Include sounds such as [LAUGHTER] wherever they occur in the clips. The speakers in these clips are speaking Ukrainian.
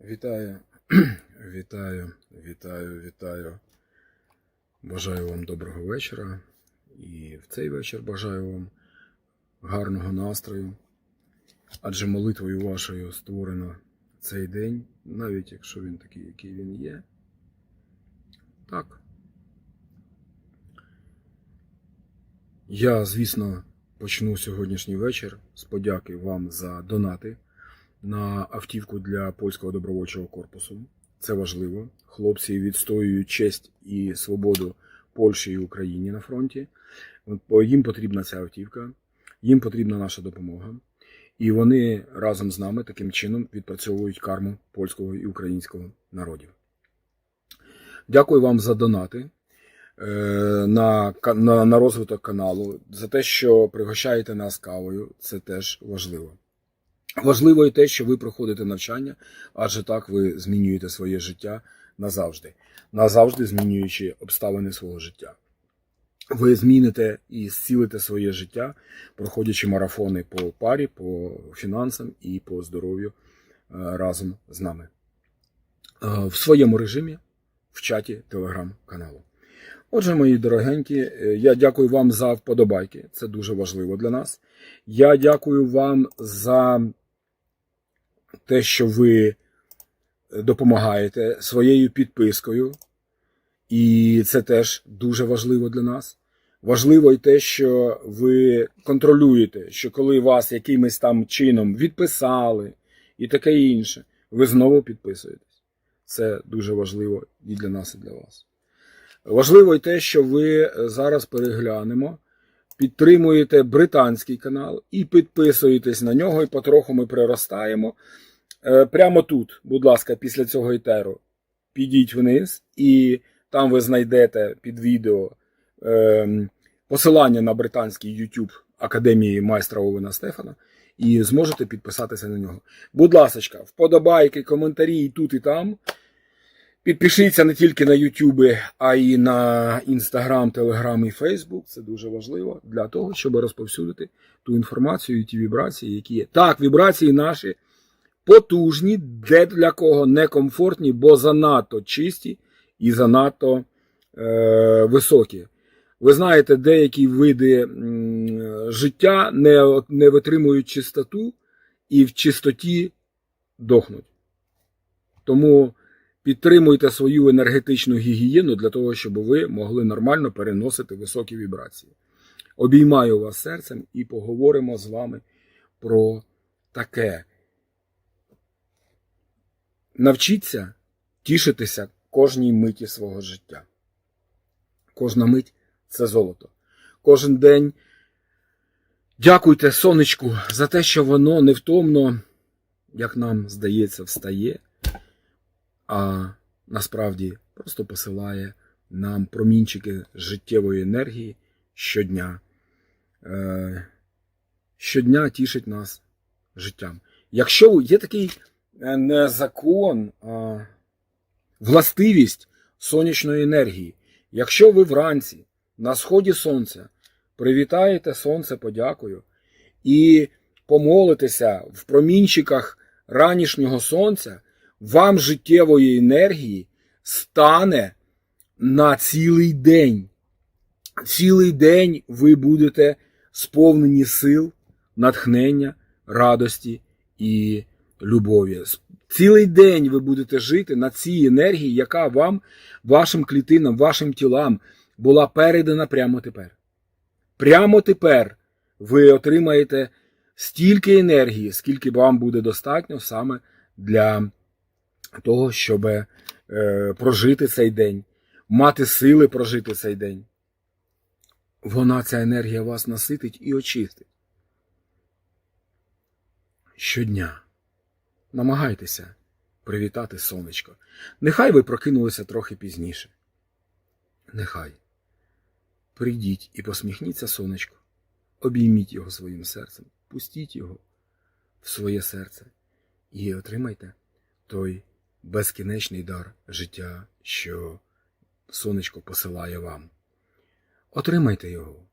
Вітаю, [CLEARS THROAT] вітаю, вітаю, вітаю. Бажаю вам доброго вечора. І в цей вечір бажаю вам гарного настрою. Адже молитвою вашою створено цей день, навіть якщо він такий, який він є. Так. Я, звісно, почну сьогоднішній вечір з подяки вам за донати на автівку для польського добровольчого корпусу. Це важливо. Хлопці відстоюють честь і свободу Польщі і Україні на фронті. Їм потрібна ця автівка, їм потрібна наша допомога. І вони разом з нами таким чином відпрацьовують карму польського і українського народів. Дякую вам за донати е, на, на, на розвиток каналу, за те, що пригощаєте нас кавою. Це теж важливо. Важливо і те, що ви проходите навчання, адже так ви змінюєте своє життя назавжди, назавжди змінюючи обставини свого життя. Ви зміните і зцілите своє життя, проходячи марафони по парі, по фінансам і по здоров'ю е, разом з нами Е, в своєму режимі в чаті телеграм-каналу. Отже, мої дорогенькі, е, я дякую вам за вподобайки. Це дуже важливо для нас. Я дякую вам за те, що ви допомагаєте своєю підпискою, і це теж дуже важливо для нас. Важливо й те, що ви контролюєте, що коли вас якимось там чином відписали і таке інше, ви знову підписуєтесь. Це дуже важливо і для нас, і для вас. Важливо й те, що ви зараз переглянемо, підтримуєте британський канал і підписуєтесь на нього, і потроху ми приростаємо. Е, Прямо тут, будь ласка, після цього етеру, підіть вниз, і там ви знайдете під відео е, посилання на британський YouTube Академії майстра Овена Стефана і зможете підписатися на нього. Будь ласка, вподобайки, коментарі і тут, і там. Підпишіться не тільки на YouTube, а й на Instagram, Telegram і Facebook. Це дуже важливо для того, щоб розповсюдити ту інформацію і ті вібрації, які є. Так, вібрації наші потужні, де для кого некомфортні, бо занадто чисті і занадто е, високі. Ви знаєте, деякі види життя не, не витримують чистоту і в чистоті дохнуть. Тому підтримуйте свою енергетичну гігієну для того, щоб ви могли нормально переносити високі вібрації. Обіймаю вас серцем і поговоримо з вами про таке. Навчіться тішитися кожній миті свого життя. Кожна мить це золото. Кожен день дякуйте сонечку за те, що воно невтомно, як нам здається, встає, а насправді просто посилає нам промінчики життєвої енергії щодня. Е, Щодня тішить нас життям. Якщо є такий не закон, а властивість сонячної енергії, якщо ви вранці на сході сонця привітаєте сонце подякою і помолитеся в промінчиках ранішнього сонця, вам життєвої енергії стане на цілий день. Цілий день ви будете сповнені сил, натхнення, радості і любові. Цілий день ви будете жити на цій енергії, яка вам, вашим клітинам, вашим тілам була передана прямо тепер. Прямо тепер ви отримаєте стільки енергії, скільки вам буде достатньо саме для того, щоб е, прожити цей день, мати сили прожити цей день. Вона, ця енергія вас наситить і очистить. Щодня намагайтеся привітати сонечко. Нехай ви прокинулися трохи пізніше. Нехай. Прийдіть і посміхніться сонечко, обійміть його своїм серцем, пустіть його в своє серце і отримайте той безкінечний дар життя, що сонечко посилає вам. Отримайте його,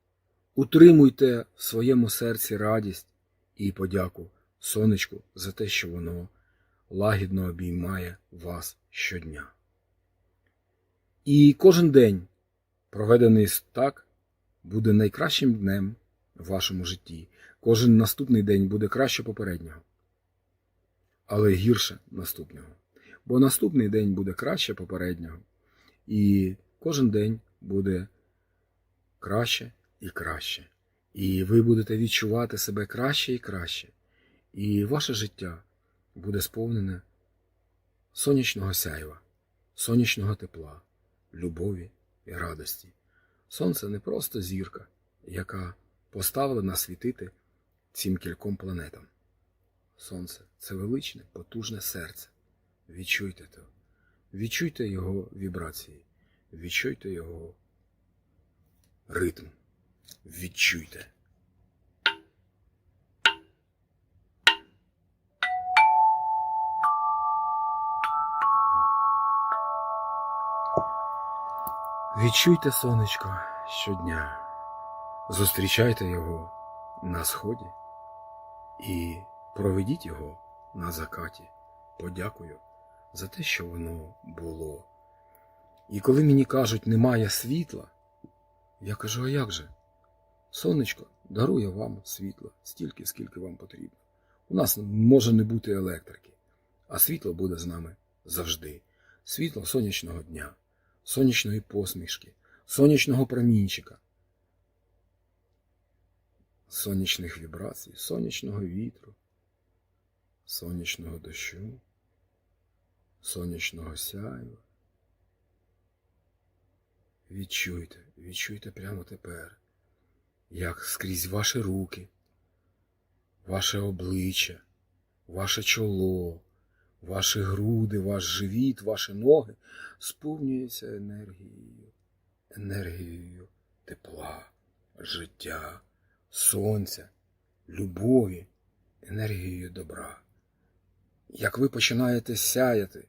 утримуйте в своєму серці радість і подяку сонечку за те, що воно лагідно обіймає вас щодня. І кожен день, проведений так, буде найкращим днем в вашому житті. Кожен наступний день буде краще попереднього, але гірше наступного. Бо наступний день буде краще попереднього, і кожен день буде краще і краще. І ви будете відчувати себе краще і краще. І ваше життя буде сповнене сонячного сяйва, сонячного тепла, любові і радості. Сонце не просто зірка, яка поставлена світити цим кільком планетам. Сонце це величне, потужне серце. Відчуйте то. Відчуйте його вібрації, відчуйте його ритм. Відчуйте. Відчуйте сонечко щодня. Зустрічайте його на сході і проведіть його на закаті. Подякую за те, що воно було. І коли мені кажуть, немає світла, я кажу, а як же? Сонечко дарує вам світло стільки, скільки вам потрібно. У нас може не бути електрики, а світло буде з нами завжди. Світло сонячного дня, сонячної посмішки, сонячного промінчика, сонячних вібрацій, сонячного вітру, сонячного дощу, сонячного сяйва. Відчуйте, відчуйте прямо тепер, як скрізь ваші руки, ваше обличчя, ваше чоло, ваші груди, ваш живіт, ваші ноги сповнюються енергією, енергією тепла, життя, сонця, любові, енергією добра. Як ви починаєте сяяти,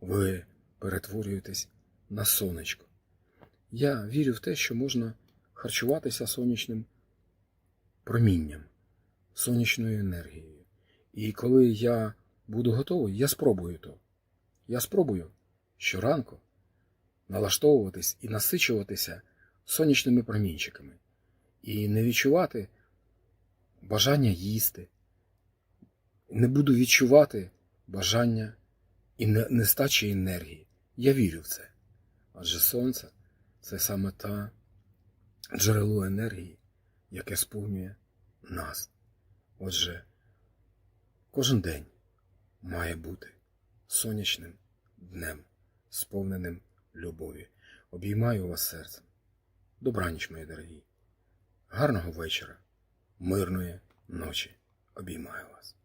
ви перетворюєтесь на сонечко. Я вірю в те, що можна харчуватися сонячним промінням, сонячною енергією. І коли я буду готовий, я спробую то. Я спробую щоранку налаштовуватись і насичуватися сонячними промінчиками, і не відчувати бажання їсти, не буду відчувати бажання і нестачі енергії. Я вірю в це. Адже сонце це саме та джерело енергії, яке сповнює нас. Отже, кожен день має бути сонячним днем, сповненим любові. Обіймаю вас серцем. Добраніч, мої дорогі. Гарного вечора, мирної ночі. Обіймаю вас.